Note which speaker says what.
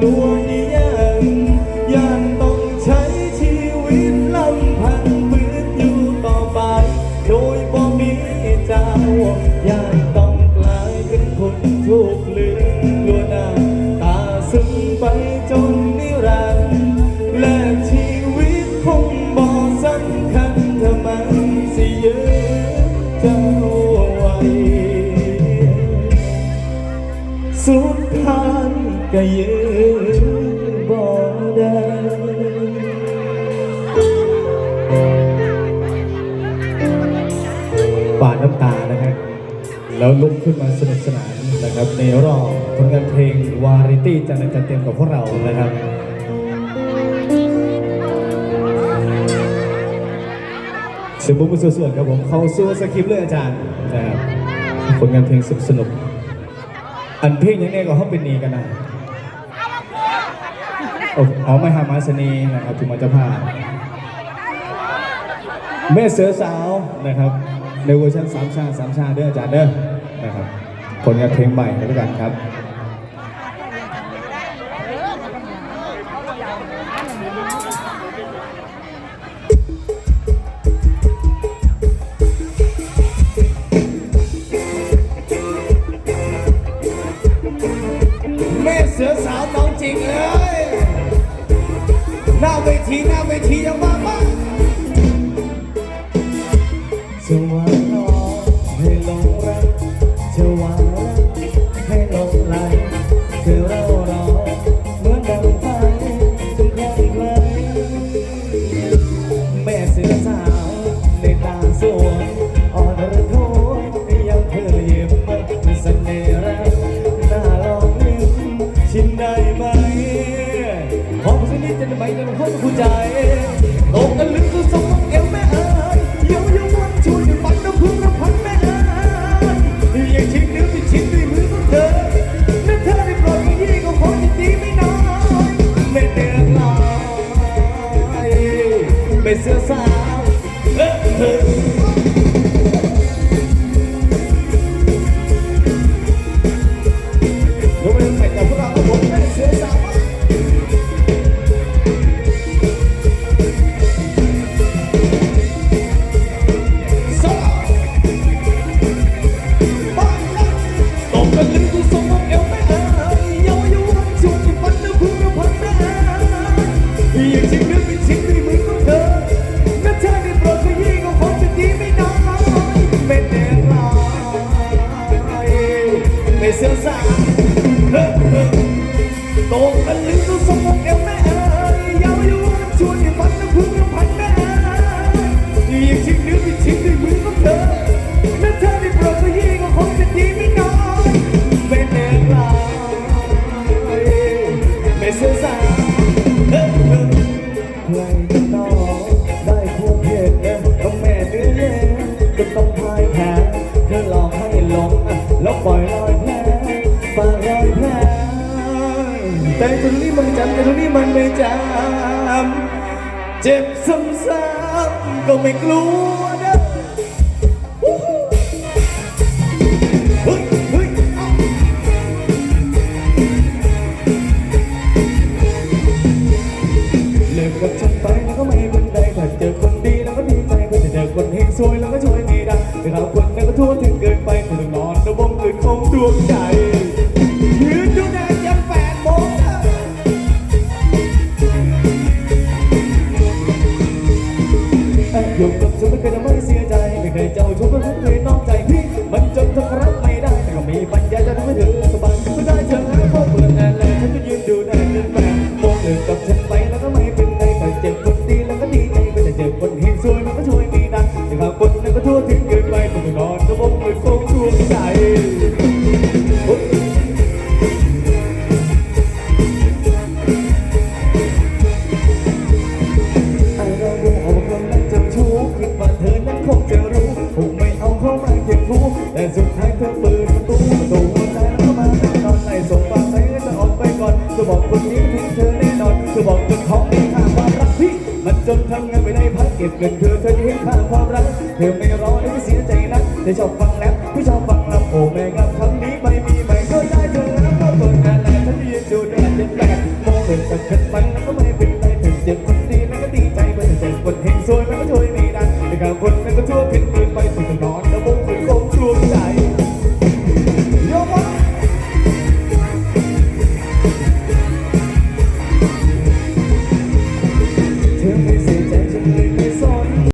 Speaker 1: กลัวอีหยังย่านต้องใช้ชีวิตลำพังฝืนอยู่ต่อไป โดยบ่มีเจ้าย่านต้องกลายเป็นคนถูกลืมลัวหน้าตาซึ้งไปจนนิรันดร์และชีวิตคงบ่สำคัญถ้ามันสิยืนเจ้าไว้สุดท้าย ก็ยืนบ่ได้ปาดน้ำตานะครับแล้วลุกขึ้นมาสนุกสนานนะครับ ในรอบผลงานเพลงวาไรตี้จันทร์จันทร์เต็มกับพวกเรานะครับเสียงบุ้มส่วนๆครับผมเขาสู้สคริปต์เลยอาจารย์นะครับผลงานเพลงสนุกสนุกๆอันเพลงยังไงก็เขาเป็นนีกันนะโอ้อ๋อไม่หามาสนีนะครับถึงมาจะพาแม่เสือสาวนะครับ ในเวอร์ชันสามชาสามชาเด้ออาจารย์เด้อนะครับผลงานเพลงใหม่แล้วกันครับ เสือสาวน้องจริงเลย หน้าเวทีหน้าเวทียังมาบ้างจะวานน้องให้หลงรักจะวาน ได้ไหมจะเป็นคนผู้ใจตกกันลึกสุดสมองเอวแม่เอ๋ยเยี่ยมยวนชวนปันน้ำพึ่งน้ำพันแม่เอ๋ยยังชิงนิ้วที่ชิงด้วยมือของเธอแม่เธอได้ปรดขยี้ก็คงจะดีไม่น้อยไม่เดือดร้อนไม่เสือสาวเอ้อเอ้อยกมือใหม่พวกเราครับผมแม่เสือสาว ตกตะลึงตัวสมอง ตรงนี้มันจำแต่ตรงนี้มันไม่จำเจ็บซ้ำๆก็ไม่กลัวนะ ได้พักเงินเธอเธอจะเห็นค่าความรัก เธอไม่รอให้เสียใจนักเธอชอบฟังแล้วพี่ชอบฟังลำโอ้แม่งับคำนี้ไม่มีใหม่ก็ได้เธอแล้วก็เปิดงานแล้วฉันยืนดูแดดเจ็บแปลกเธอจะขัดฝันแล้วก็ไม่เป็นไรถึงเจอ